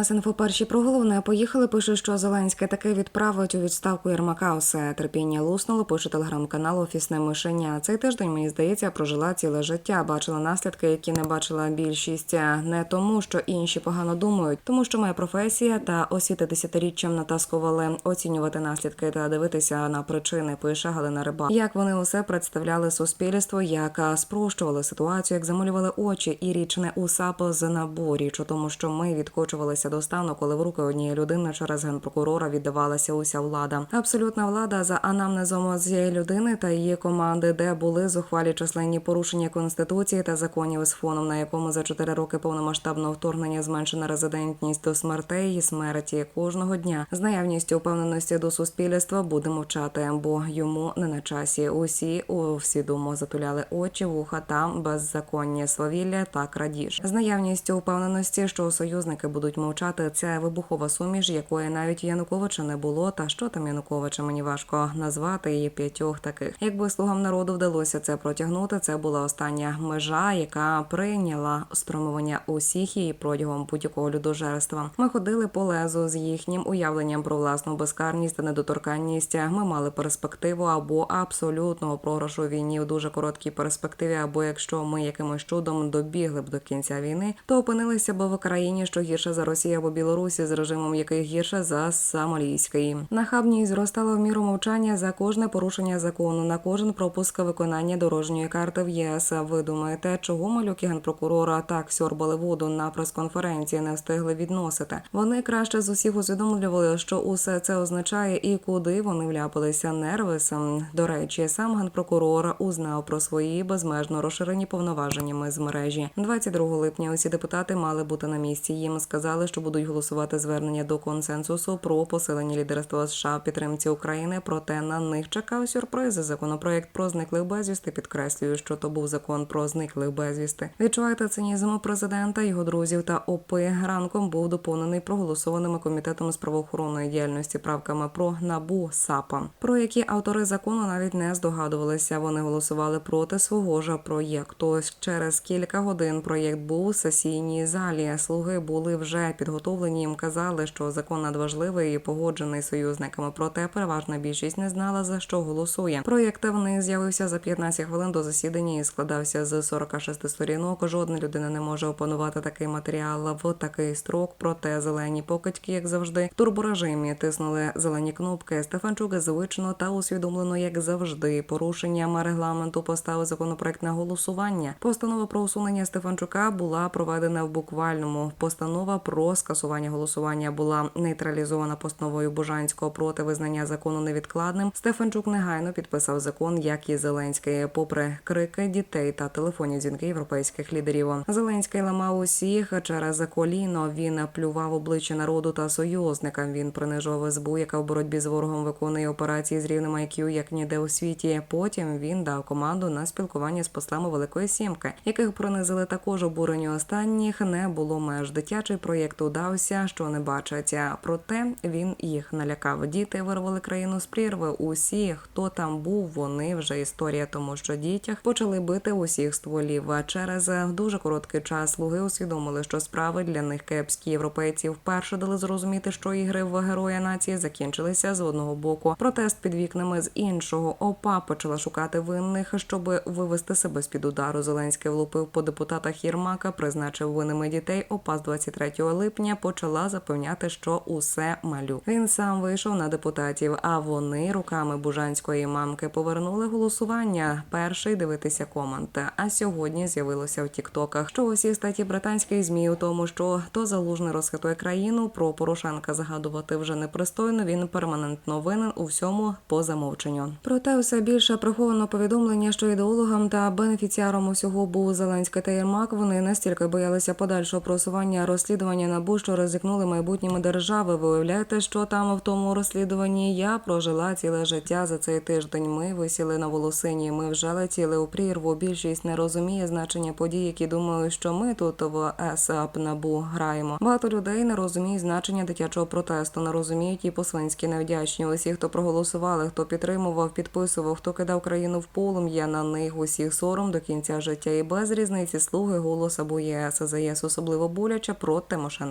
нас інфо перші про головне. Поїхали. Пише, що Зеленський таки відправить у відставку Єрмака. Усе терпіння луснуло. Пише телеграм-канал Офісне мишеня. Цей тиждень мені здається прожила ціле життя. Бачила наслідки, які не бачила більшість. Не тому, що інші погано думають, тому що моя професія та освіта десятиріччям натаскували оцінювати наслідки та дивитися на причини. Пише Галина Риба. Як вони усе представляли суспільству, як спрощували ситуацію, як замалювали очі, і річ не у САП з набу. Річ тому, що ми відкочувалися до стану, коли в руки однієї людини через генпрокурора віддавалася уся влада. Абсолютна влада за анамнезом цієї людини та її команди, де були зухвалі численні порушення конституції та законів з фоном, на якому за чотири роки повномасштабного вторгнення зменшена резидентність до смертей і смерті кожного дня. З наявністю впевненості до суспільства буде мовчати, бо йому не на часі. Усі у свідомо затуляли очі, вуха та беззаконні свавілля та крадіж. З наявністю впевненості, що союзники будуть мовчати, це вибухова суміш, якої навіть Януковича не було. Та що там Януковича мені важко назвати її п'ятьох таких. Якби слугам народу вдалося це протягнути, це була остання межа, яка прийняла спрямування усіх її протягом будь-якого людожерства. Ми ходили по лезу з їхнім уявленням про власну безкарність та недоторканність. Ми мали перспективу або абсолютного програшу війні в дуже короткій перспективі, або якщо ми якимось чудом добігли б до кінця війни, то опинилися б в країні, що гірше за Росію або Білорусі, з режимом яких гірше за Самолійський. Нахабність зростала в міру мовчання за кожне порушення закону, на кожен пропуск виконання дорожньої карти в ЄС. Ви думаєте, чого малюки генпрокурора так сьорбали воду на прес-конференції, не встигли відносити? Вони краще з усіх усвідомлювали, що усе це означає і куди вони вляпалися нервисом. До речі, сам генпрокурор узнав про свої безмежно розширені повноваженнями з мережі. 22 липня усі депутати мали бути на місці. Їм сказали, що будуть голосувати звернення до консенсусу про посилення лідерства США в підтримці України. Проте на них чекав сюрприз. Законопроект про зниклих безвісти. Підкреслюю, що то був закон про зниклих безвісти. Відчуваєте цинізм президента, його друзів та ОП. Ранком був доповнений проголосованими комітетом з правоохоронної діяльності правками про набу САПа, про які автори закону навіть не здогадувалися. Вони голосували проти свого ж проєкту. Через кілька годин проєкт був у сесійній залі. Слуги були вже підготовлені. Їм казали, що закон надважливий і погоджений союзниками. Проте переважна більшість не знала за що голосує. Проєкт в з'явився за 15 хвилин до засідання і складався з 46 сторінок. Жодна людина не може опанувати такий матеріал в такий строк. Проте зелені покидьки, як завжди, в турборежимі тиснули зелені кнопки. Стефанчук звично та усвідомлено, як завжди, порушенням регламенту поставив законопроект на голосування. Постанова про усунення Стефанчука була проведена в буквальному. Постанова про скасування голосування була нейтралізована постановою Бужанського проти визнання закону невідкладним. Стефанчук негайно підписав закон, як і Зеленський, попри крики дітей та телефонні дзвінки європейських лідерів. Зеленський ламав усіх через коліно. Він плював обличчя народу та союзникам. Він принижував СБУ, яка в боротьбі з ворогом виконує операції з рівнем IQ, як ніде у світі. Потім він дав команду на спілкування з послами Великої Сімки, яких принизили також обурені останніх. Не було меж. Дитячий проєкт удався, що не бачаться. Проте він їх налякав. Діти вирвали країну з прірви. Усі, хто там був, вони вже історія, тому що дітях почали бити усіх стволів. Через дуже короткий час слуги усвідомили, що справи для них кепські європейці вперше дали зрозуміти, що ігри в героя нації закінчилися з одного боку. Протест під вікнами з іншого. ОПА почала шукати винних, щоб вивести себе з під удару. Зеленський влупив по депутатах Єрмака, призначив винними дітей. ОПА з 23 липня почала запевняти, що усе малю. Він сам вийшов на депутатів, а вони руками бужанської мамки повернули голосування. Перший дивитися комент. А сьогодні з'явилося в тіктоках, що усі статті британських змі у тому, що то залужний розхитує країну. Про Порошенка згадувати вже непристойно. Він перманентно винен у всьому по замовченню. Проте все більше приховано повідомлення, що ідеологам та бенефіціаром усього був Зеленський та Єрмак. Вони настільки боялися подальшого просування розслідування набу, що ризикнули майбутніми держави. Ви уявляєте, що там в тому розслідуванні я прожила ціле життя за цей тиждень. Ми висіли на волосині. Ми вже летіли у прірву. Більшість не розуміє значення подій, які думають, що ми тут в ЕСАП набу граємо. Багато людей не розуміють значення дитячого протесту, не розуміють і по-свинськи невдячні. Усі, хто проголосували, хто підтримував, підписував, хто кидав країну в полум'я на них усіх сором до кінця життя і без різниці слуги голос або ЄС за ЄС особливо боляче про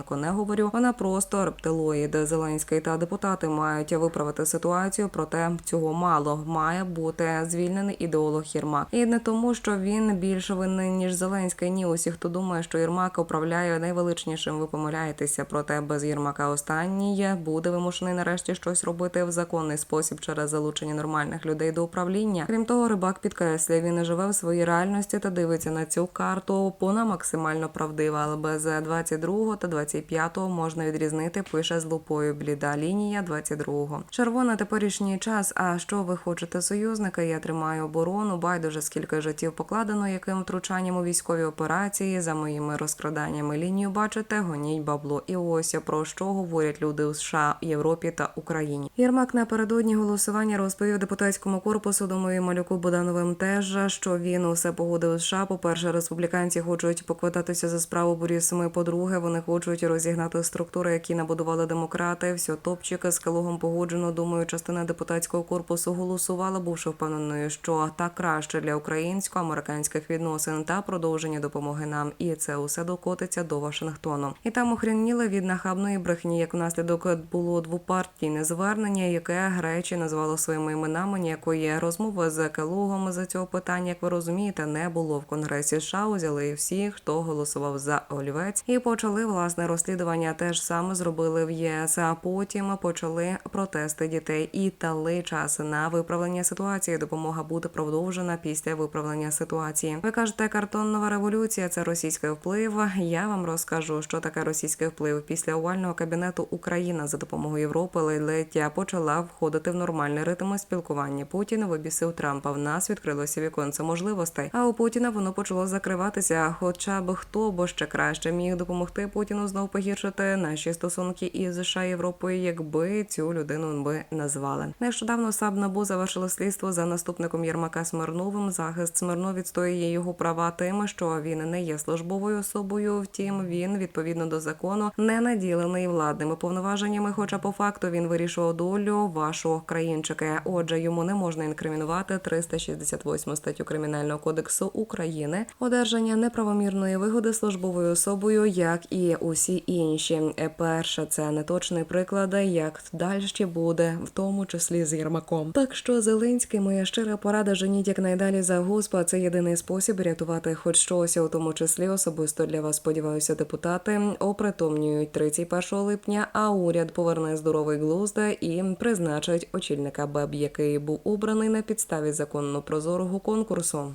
Тимошенко. Не говорю. Вона просто рептилоїд. Зеленський та депутати мають виправити ситуацію. Проте цього мало має бути звільнений ідеолог Єрмак. І не тому, що він більше винен ніж Зеленський. Ні, усі, хто думає, що Єрмак управляє найвеличнішим, ви помиляєтеся. Проте без Єрмака останній буде вимушений нарешті щось робити в законний спосіб через залучення нормальних людей до управління. Крім того, рибак підкреслює, він не живе в своїй реальності та дивиться на цю карту. Вона максимально правдива, але без 22 та 25 можна відрізнити. Пише з лупою бліда лінія 22. Червона теперішній час. А що ви хочете союзника? Я тримаю оборону. Байдуже скільки життів покладено, яким втручанням у військові операції за моїми розкраданнями лінію. Бачите, гоніть бабло. І ось про що говорять люди у США, Європі та Україні. Єрмак напередодні голосування розповів депутатському корпусу Домові Малюку Бодановим теж, що він усе погодив США. По перше, республіканці хочуть поквитатися за справу Борісами. По-друге, вони хочуть розігнати структури, які набудували демократи. Все топчик з Калугом погоджено. Думаю, частина депутатського корпусу голосувала, бувши впевненою, що так краще для українсько-американських відносин та продовження допомоги нам. І це усе докотиться до Вашингтону. І там охреніли від нахабної брехні, як внаслідок було двопартійне звернення, яке Гречі назвало своїми іменами. Ніякої розмови з Калугом за цього питання, як ви розумієте, не було в Конгресі США. Узяли всі, хто голосував за олівець, і почали власне розслідування. Те ж саме зробили в ЄС. А потім почали протести дітей і дали час на виправлення ситуації. Допомога буде продовжена після виправлення ситуації. Ви кажете, картоннова революція це російський вплив. Я вам розкажу, що таке російський вплив. Після овального кабінету Україна за допомогою Європи ледь почала входити в нормальний ритм спілкування. Путін вибісив Трампа. В нас відкрилося віконце можливостей. А у Путіна воно почало закриватися. Хоча б хто бо ще краще міг допомогти Путіну знов погіршити наші стосунки із США Європою, якби цю людину би назвали. Нещодавно САБ НАБУ завершило слідство за наступником Єрмака Смирновим. Захист Смирнов відстоює його права тим, що він не є службовою особою. Втім, він відповідно до закону не наділений владними повноваженнями. Хоча по факту він вирішував долю вашого країнчика. Отже, йому не можна інкримінувати 368 статтю кримінального кодексу України одержання неправомірної вигоди службовою особою, як і усі інші. Е, Перше, це неточний приклад, як далі буде, в тому числі з Єрмаком. Так що Зеленський, моя щира порада, женіть якнайдалі за госпа. Це єдиний спосіб рятувати хоч щось, у тому числі особисто для вас. Сподіваюся, депутати опритомнюють 31 липня. А уряд поверне здоровий глузд і призначить очільника БЕБ, який був обраний на підставі законно прозорого конкурсу.